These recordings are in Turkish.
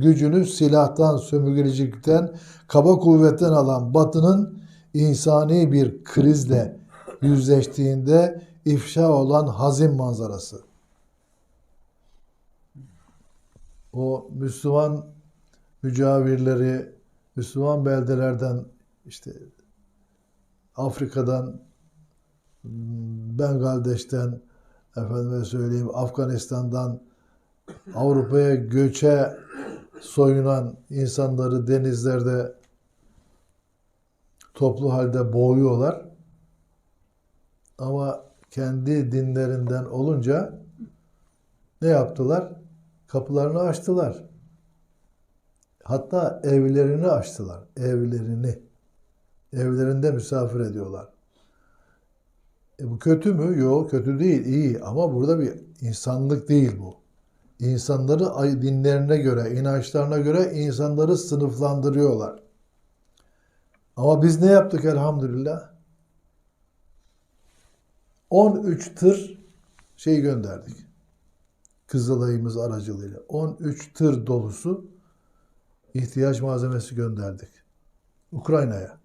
gücünü silahtan, sömürgecilikten, kaba kuvvetten alan Batı'nın insani bir krizle yüzleştiğinde ifşa olan hazin manzarası. O Müslüman mücavirleri, Müslüman beldelerden işte Afrika'dan, Bengaldeş'ten, efendime söyleyeyim Afganistan'dan Avrupa'ya göçe soyunan insanları denizlerde toplu halde boğuyorlar. Ama kendi dinlerinden olunca ne yaptılar? Kapılarını açtılar. Hatta evlerini açtılar. Evlerini. Evlerinde misafir ediyorlar. E bu kötü mü? Yok kötü değil. iyi ama burada bir insanlık değil bu. İnsanları dinlerine göre, inançlarına göre insanları sınıflandırıyorlar. Ama biz ne yaptık elhamdülillah? 13 tır şey gönderdik. Kızılay'ımız aracılığıyla. 13 tır dolusu ihtiyaç malzemesi gönderdik. Ukrayna'ya.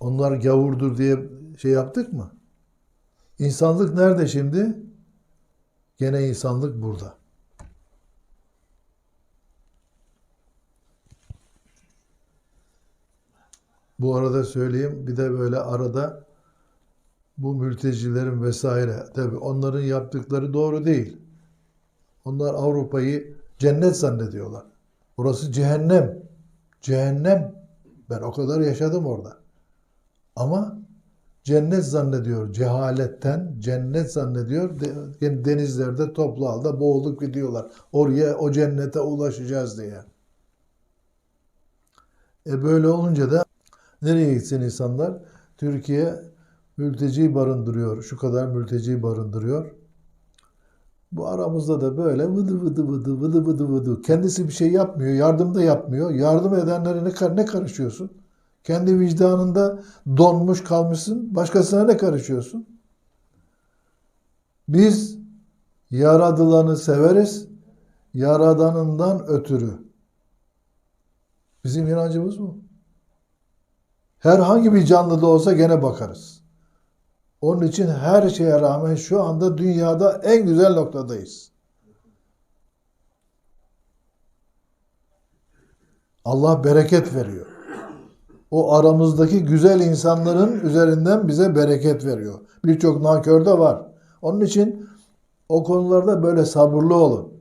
Onlar gavurdur diye şey yaptık mı? İnsanlık nerede şimdi? Gene insanlık burada. Bu arada söyleyeyim bir de böyle arada bu mültecilerin vesaire tabi onların yaptıkları doğru değil. Onlar Avrupa'yı cennet zannediyorlar. Burası cehennem. Cehennem. Ben o kadar yaşadım orada. Ama cennet zannediyor. Cehaletten cennet zannediyor. De- Denizlerde toplu halde boğulup gidiyorlar. Oraya o cennete ulaşacağız diye. E böyle olunca da nereye gitsin insanlar? Türkiye mülteci barındırıyor. Şu kadar mülteci barındırıyor. Bu aramızda da böyle vıdı vıdı vıdı vıdı vıdı vıdı. Kendisi bir şey yapmıyor. Yardım da yapmıyor. Yardım edenlere ne, kar- ne karışıyorsun? Kendi vicdanında donmuş kalmışsın. Başkasına ne karışıyorsun? Biz yaradılanı severiz. Yaradanından ötürü. Bizim inancımız bu. Herhangi bir canlı da olsa gene bakarız. Onun için her şeye rağmen şu anda dünyada en güzel noktadayız. Allah bereket veriyor. O aramızdaki güzel insanların üzerinden bize bereket veriyor. Birçok nankör de var. Onun için o konularda böyle sabırlı olun.